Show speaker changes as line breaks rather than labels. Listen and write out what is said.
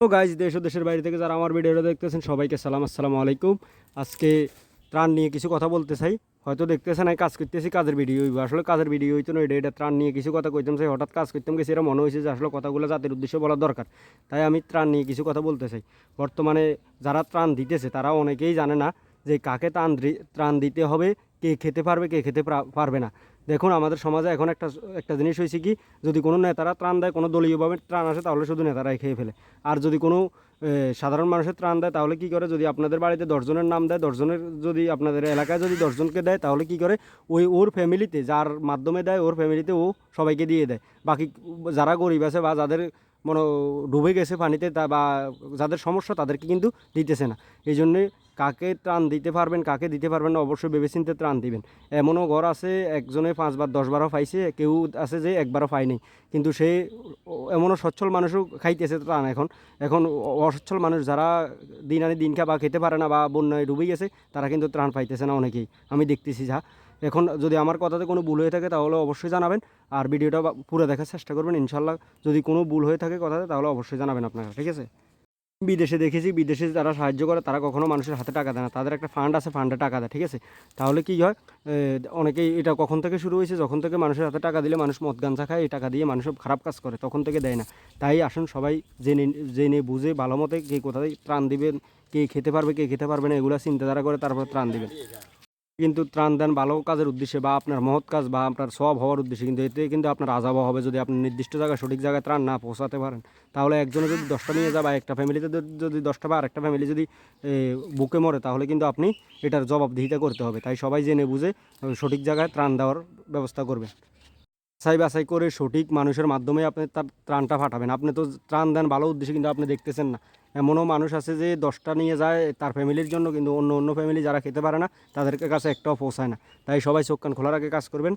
তো গাইজ দেশ ও দেশের বাইরে থেকে যারা আমার ভিডিওটা দেখতেছেন, সবাইকে সালাম, আসসালামু আলাইকুম। আজকে ত্রাণ নিয়ে কিছু কথা বলতে চাই। হয়তো দেখতেছেন কাজ করতেছি, কাজের ভিডিও হইব। আসলে কাজের ভিডিও হইতো না, এটা এটা ত্রাণ নিয়ে কিছু কথা কইতাম চাই। হঠাৎ কাজ করতাম গেছি, এরা মনে হয়েছে যে আসলে কথাগুলো জাতির উদ্দেশ্যে বলা দরকার। তাই আমি ত্রাণ নিয়ে কিছু কথা বলতে চাই। বর্তমানে যারা ত্রাণ দিতেছে, তারা অনেকেই জানে না যে কাকে ত্রাণ ত্রাণ দিতে হবে, কে খেতে পারবে, কে খেতে পারবে না। দেখুন, আমাদের সমাজে এখন একটা একটা জিনিস হয়েছে কি, যদি কোনো নেতারা ত্রাণ দেয়, কোনো দলীয়ভাবে ত্রাণ আসে, তাহলে শুধু নেতারাই খেয়ে ফেলে। আর যদি কোনো সাধারণ মানুষের ত্রাণ দেয়, তাহলে কি করে? যদি আপনাদের বাড়িতে দশজনের নাম দেয়, দশজনের যদি আপনাদের এলাকায় যদি দশজনকে দেয়, তাহলে কি করে? ওই, ওর ফ্যামিলিতে, যার মাধ্যমে দেয়, ওর ফ্যামিলিতে ও সবাইকে দিয়ে দেয়। বাকি যারা গরিব আছে বা যাদের মনে ডুবে গেছে পানিতে তা বা যাদের সমস্যা, তাদেরকে কিন্তু দিতেছে না। এই জন্যে কাকে ত্রাণ দিতে পারবেন, কাকে দিতে পারবেন না, অবশ্যই ভেবেচিন্তে ত্রাণ দিবেন। এমনও ঘর আছে, একজনে পাঁচবার, দশবারও পাইছে, কেউ আছে যে একবারও পায়নি কিন্তু সে এমনও সচ্ছল মানুষও খাইতেছে ত্রাণ এখন। এখন অসচ্ছল মানুষ যারা দিন আনি দিন খা বা খেতে পারে না বা বন্যায় ডুবে গেছে, তারা কিন্তু ত্রাণ পাইতেছে না অনেকেই। আমি দেখতেছি যা। এখন যদি আমার কথাতে কোনো ভুল হয়ে থাকে, তাহলে অবশ্যই জানাবেন। আর ভিডিওটা পুরো দেখার চেষ্টা করবেন, ইনশাল্লাহ। যদি কোনো ভুল হয়ে থাকে কথাতে, তাহলে অবশ্যই জানাবেন আপনারা, ঠিক আছে? বিদেশে দেখেছি, বিদেশে যারা সাহায্য করে, তারা কখনো মানুষের হাতে টাকা দেয় না। তাদের একটা ফান্ড আছে ফান্ডে টাকা দেয়, ঠিক আছে? তাহলে কি হয়? অনেকেই এটা কখন থেকে শুরু হয়েছে? যখন থেকে মানুষের হাতে টাকা দিলে মানুষ মদ গাঞ্জা খায়, এই টাকা দিয়ে মানুষ খারাপ কাজ করে, তখন থেকে দেয় না। তাই আসুন সবাই জেনে জেনে বুঝে ভালো মতে কে কোথায় ত্রাণ দিবেন, কে খেতে পারবে, কে খেতে পারবে না, এগুলো চিন্তাধারা করে তারপর ত্রাণ দিবেন। কিন্তু ত্রাণ দেন ভালো কাজের উদ্দেশ্যে বা আপনার মহৎ কাজ বা আপনার সব হওয়ার উদ্দেশ্যে কিন্তু এতে কিন্তু আপনার আজাব হবে যদি আপনি নির্দিষ্ট জায়গায় সঠিক জায়গায় ত্রাণ না পৌঁছাতে পারেন। তাহলে একজনে যদি দশটা নিয়ে যায় বা একটা ফ্যামিলিতে যদি- দশটা বা আরেকটা ফ্যামিলি যদি বুকে মরে, তাহলে কিন্তু আপনি এটার জবাবদিহিতা করতে হবে। তাই সবাই জেনে বুঝে সঠিক জায়গায় ত্রাণ দেওয়ার ব্যবস্থা করবেন। বাছাই বাছাই করে সঠিক মানুষের মাধ্যমে আপনি তার ত্রাণটা পাঠাবেন। আপনি তো ত্রাণ দেন ভালো উদ্দেশ্যে, কিন্তু আপনি দেখতেছেন না। এমনও মানুষ আছে যে দশটা নিয়ে যায় তার ফ্যামিলির জন্য, কিন্তু অন্য অন্য ফ্যামিলি যারা খেতে পারে না, তাদের কাছে একটাও পৌঁছায় না। তাই সবাই চোখ কান খোলা রাখে কাজ করবেন।